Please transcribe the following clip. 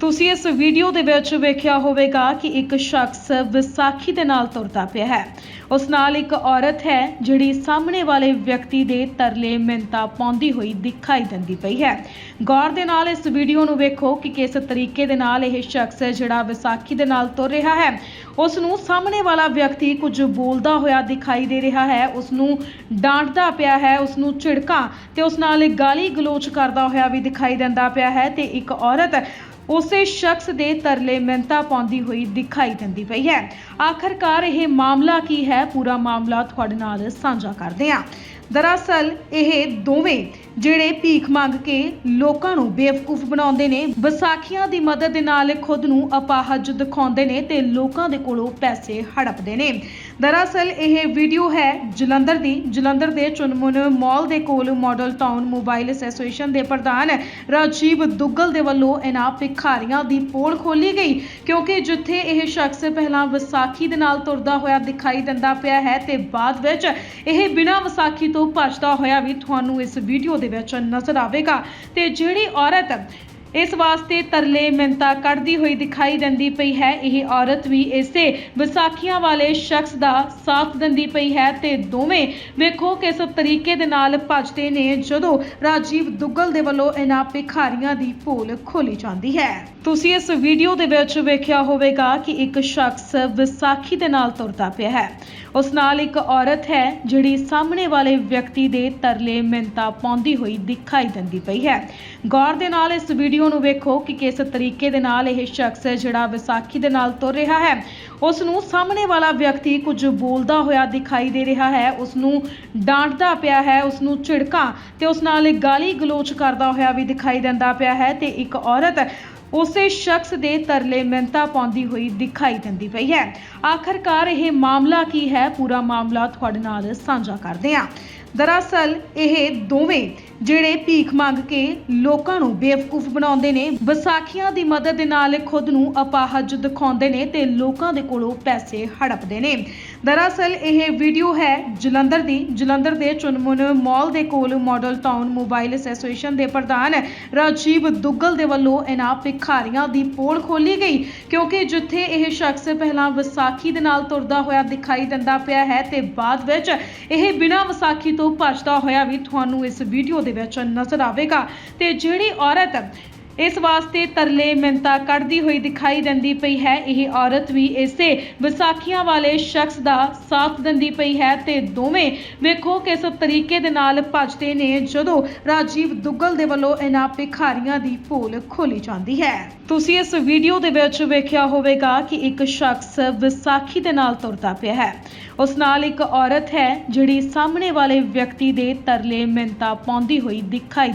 ਤੁਸੀਂ ਇਸ ਵੀਡੀਓ ਦੇ ਵਿੱਚ ਵੇਖਿਆ ਹੋਵੇਗਾ ਕਿ ਇੱਕ ਸ਼ਖਸ ਵਿਸਾਖੀ ਦੇ ਨਾਲ ਤੁਰਦਾ ਪਿਆ ਹੈ। ਉਸ ਨਾਲ ਇੱਕ ਔਰਤ ਹੈ, ਜਿਹੜੀ ਸਾਹਮਣੇ ਵਾਲੇ ਵਿਅਕਤੀ ਦੇ ਤਰਲੇ ਮਿੰਤਾ ਪਾਉਂਦੀ ਹੋਈ ਦਿਖਾਈ ਦਿੰਦੀ ਪਈ ਹੈ। ਗੌਰ ਦੇ ਨਾਲ ਇਸ ਵੀਡੀਓ ਨੂੰ ਵੇਖੋ ਕਿ ਕਿਸ ਤਰੀਕੇ ਦੇ ਨਾਲ ਇਹ ਸ਼ਖਸ ਜਿਹੜਾ ਵਿਸਾਖੀ ਦੇ ਨਾਲ ਤੁਰ ਰਿਹਾ ਹੈ। ਉਸ ਨੂੰ ਸਾਹਮਣੇ ਵਾਲਾ ਵਿਅਕਤੀ ਕੁਝ ਬੋਲਦਾ ਹੋਇਆ ਦਿਖਾਈ ਦੇ ਰਿਹਾ ਹੈ। ਉਸ ਨੂੰ ਡਾਂਟਦਾ ਪਿਆ ਹੈ, ਉਸ ਨੂੰ ਝਿੜਕਾਂ ਤੇ ਉਸ ਨਾਲ ਗਾਲੀ ਗਲੋਚ ਕਰਦਾ ਹੋਇਆ ਵੀ ਦਿਖਾਈ ਦਿੰਦਾ ਪਿਆ ਹੈ ਤੇ ਇੱਕ ਔਰਤ ਉਸੇ ਸ਼ਖਸ ਦੇ ਤਰਲੇ ਮਿੰਤਾ ਪਾਉਂਦੀ ਹੋਈ ਦਿਖਾਈ ਦਿੰਦੀ ਪਈ ਹੈ। ਆਖਰਕਾਰ ਇਹ ਮਾਮਲਾ ਕੀ ਹੈ? ਪੂਰਾ ਮਾਮਲਾ ਤੁਹਾਡੇ ਨਾਲ ਸਾਂਝਾ ਕਰਦੇ ਹਾਂ। ਦਰਅਸਲ, ਇਹ ਦੋਵੇਂ ਜਿਹੜੇ ਭੀਖ ਮੰਗ ਕੇ ਲੋਕਾਂ ਨੂੰ ਬੇਵਕੂਫ ਬਣਾਉਂਦੇ ਨੇ, ਵਿਸਾਖੀਆਂ ਦੀ ਮਦਦ ਦੇ ਨਾਲ ਖੁਦ ਨੂੰ ਅਪਾਹਜ ਦਿਖਾਉਂਦੇ ਨੇ ਤੇ ਲੋਕਾਂ ਦੇ ਕੋਲੋਂ ਪੈਸੇ ਹੜਪਦੇ ਨੇ। ਦਰਅਸਲ, ਇਹ ਵੀਡੀਓ ਹੈ ਜਲੰਧਰ ਦੀ। ਜਲੰਧਰ ਦੇ ਚੁਨਮੁਨ ਮਾਲ ਦੇ ਕੋਲ ਮਾਡਲ ਟਾਊਨ ਮੋਬਾਈਲ ਐਸੋਸੀਏਸ਼ਨ ਦੇ ਪ੍ਰਧਾਨ ਰਾਜੀਵ ਦੁੱਗਲ ਦੇ ਵੱਲੋਂ ਇਹਨਾਂ ਭਿਖਾਰੀਆਂ ਦੀ ਪੋਲ ਖੋਲੀ ਗਈ, ਕਿਉਂਕਿ ਜਿੱਥੇ ਇਹ ਸ਼ਖਸ ਪਹਿਲਾਂ ਵਿਸਾਖੀ ਦੇ ਨਾਲ ਤੁਰਦਾ ਹੋਇਆ ਦਿਖਾਈ ਦਿੰਦਾ ਪਿਆ ਹੈ, ਤੇ ਬਾਅਦ ਵਿੱਚ ਇਹ ਬਿਨਾਂ ਵਿਸਾਖੀ ਤੋਂ ਭੱਜਦਾ ਹੋਇਆ ਵੀ ਤੁਹਾਨੂੰ ਇਸ ਵੀਡੀਓ ਦੇ ਵਿੱਚ ਨਜ਼ਰ ਆਵੇਗਾ। ਤੇ ਜਿਹੜੀ ਔਰਤ ਇਸ ਵਾਸਤੇ ਤਰਲੇ ਮਿੰਤਾ ਕੱਢਦੀ ਹੋਈ ਦਿਖਾਈ ਦਿੰਦੀ ਪਈ ਹੈ। ਇਹ ਔਰਤ ਵੀ ਇਸੇ ਵਿਸਾਖੀਆਂ ਵਾਲੇ ਸ਼ਖਸ ਦਾ ਸਾਥ ਦਿੰਦੀ ਪਈ ਹੈ ਤੇ ਦੋਵੇਂ ਵੇਖੋ ਕਿਸ ਤਰੀਕੇ ਦੇ ਨਾਲ ਭੱਜਦੇ ਨੇ ਜਦੋਂ ਰਾਜੀਵ ਦੁੱਗਲ ਦੇ ਵੱਲੋਂ ਇਹਨਾਂ ਭਿਖਾਰੀਆਂ ਦੀ ਪੋਲ ਖੋਲੀ ਜਾਂਦੀ ਹੈ। ਤੁਸੀਂ ਇਸ ਵੀਡੀਓ ਦੇ ਵਿੱਚ ਵੇਖਿਆ ਹੋਵੇਗਾ ਕਿ ਇੱਕ ਸ਼ਖਸ ਵਿਸਾਖੀ ਦੇ ਨਾਲ ਤੁਰਦਾ ਪਿਆ ਹੈ। ਉਸ ਨਾਲ ਇੱਕ ਔਰਤ ਹੈ ਜਿਹੜੀ ਸਾਹਮਣੇ ਵਾਲੇ ਵਿਅਕਤੀ ਦੇ ਤਰਲੇ ਮਿੰਤਾ ਪਾਉਂਦੀ ਹੋਈ ਦਿਖਾਈ ਦਿੰਦੀ ਪਈ ਹੈ। ਗੌਰ ਦੇ ਨਾਲ ਇਸ ਵੀਡੀਓ ਨੂੰ ਵੇਖੋ ਕਿ ਕਿਸ ਤਰੀਕੇ ਦੇ ਨਾਲ ਇਹ ਸ਼ਖਸ ਜਿਹੜਾ ਵਿਸਾਖੀ ਦੇ ਨਾਲ ਤੁਰ ਰਿਹਾ ਹੈ। ਉਸ ਨੂੰ ਸਾਹਮਣੇ ਵਾਲਾ ਵਿਅਕਤੀ ਕੁਝ ਬੋਲਦਾ ਹੋਇਆ ਦਿਖਾਈ ਦੇ ਰਿਹਾ ਹੈ। ਉਸ ਨੂੰ ਡਾਂਟਦਾ ਪਿਆ ਹੈ, ਉਸ ਨੂੰ ਝਿੜਕਾਂ ਤੇ ਉਸ ਨਾਲ ਗਾਲੀ ਗਲੋਚ ਕਰਦਾ ਹੋਇਆ ਵੀ ਦਿਖਾਈ ਦਿੰਦਾ ਪਿਆ ਹੈ ਤੇ ਇੱਕ ਔਰਤ ਉਸੇ ਸ਼ਖਸ ਦੇ ਤਰਲੇ ਮਿੰਤਾ ਪਾਉਂਦੀ ਹੋਈ ਦਿਖਾਈ ਦਿੰਦੀ ਪਈ ਹੈ। ਆਖਰਕਾਰ ਇਹ ਮਾਮਲਾ ਕੀ ਹੈ? ਪੂਰਾ ਮਾਮਲਾ ਤੁਹਾਡੇ ਨਾਲ ਸਾਂਝਾ ਕਰਦੇ ਹਾਂ। ਦਰਅਸਲ ਇਹ ਦੋਵੇਂ ਜਿਹੜੇ ਭੀਖ ਮੰਗ ਕੇ ਲੋਕਾਂ ਨੂੰ ਬੇਵਕੂਫ ਬਣਾਉਂਦੇ ਨੇ, ਵਿਸਾਖੀਆਂ ਦੀ ਮਦਦ ਦੇ ਨਾਲ ਖੁਦ ਨੂੰ ਅਪਾਹਜ ਦਿਖਾਉਂਦੇ ਨੇ ਤੇ ਲੋਕਾਂ ਦੇ ਕੋਲੋਂ ਪੈਸੇ ਹੜਪਦੇ ਨੇ। ਦਰਅਸਲ ਇਹ ਵੀਡੀਓ ਹੈ ਜਲੰਧਰ ਦੀ। ਜਲੰਧਰ ਦੇ ਚੁਨਮੁਨ ਮਾਲ ਦੇ ਕੋਲ ਮਾਡਲ ਟਾਊਨ ਮੋਬਾਈਲ ਐਸੋਸੀਏਸ਼ਨ ਦੇ ਪ੍ਰਧਾਨ ਰਾਜੀਵ ਦੁੱਗਲ ਦੇ ਵੱਲੋਂ ਇਹਨਾਂ ਭਿਖਾਰੀਆਂ ਦੀ ਪੋਲ ਖੋਲੀ ਗਈ, ਕਿਉਂਕਿ ਜਿੱਥੇ ਇਹ ਸ਼ਖਸ ਪਹਿਲਾਂ ਵਿਸਾਖੀ ਦੇ ਨਾਲ ਤੁਰਦਾ ਹੋਇਆ ਦਿਖਾਈ ਦਿੰਦਾ ਪਿਆ ਹੈ ਤੇ ਬਾਅਦ ਵਿੱਚ ਇਹ ਬਿਨਾਂ ਵਿਸਾਖੀ ਤੋਂ ਭੱਜਦਾ ਹੋਇਆ ਵੀ ਤੁਹਾਨੂੰ ਇਸ ਵੀਡੀਓ ਦੇ ਵਿੱਚ ਨਜ਼ਰ ਆਵੇਗਾ। ਤੇ ਜਿਹੜੀ ਔਰਤ ਇਸ ਵਾਸਤੇ ਤਰਲੇ ਮਿੰਤਾ ਕੱਢਦੀ ਹੋਈ ਦਿਖਾਈ ਦਿੰਦੀ ਪਈ ਹੈ। ਇਹ ਔਰਤ ਵੀ ਇਸੇ ਵਿਸਾਖੀਆਂ ਵਾਲੇ ਸ਼ਖਸ ਦਾ ਸਾਥ ਦਿੰਦੀ ਪਈ ਹੈ ਤੇ ਦੋਵੇਂ ਵੇਖੋ ਕਿਸ ਤਰੀਕੇ ਦੇ ਨਾਲ ਭੱਜਦੇ ਨੇ ਜਦੋਂ ਰਾਜੀਵ ਦੁੱਗਲ ਦੇ ਵੱਲੋਂ ਇਹਨਾਂ ਭਿਖਾਰੀਆਂ ਦੀ ਪੋਲ ਖੋਲੀ ਜਾਂਦੀ ਹੈ। ਤੁਸੀਂ ਇਸ ਵੀਡੀਓ ਦੇ ਵਿੱਚ ਵੇਖਿਆ ਹੋਵੇਗਾ ਕਿ ਇੱਕ ਸ਼ਖਸ ਵਿਸਾਖੀ ਦੇ ਨਾਲ ਤੁਰਦਾ ਪਿਆ ਹੈ। ਉਸ ਨਾਲ ਇੱਕ ਔਰਤ ਹੈ ਜਿਹੜੀ ਸਾਹਮਣੇ ਵਾਲੇ ਵਿਅਕਤੀ ਦੇ ਤਰਲੇ ਮਿੰਤਾ ਪਾਉਂਦੀ ਹੋਈ ਦਿਖਾਈ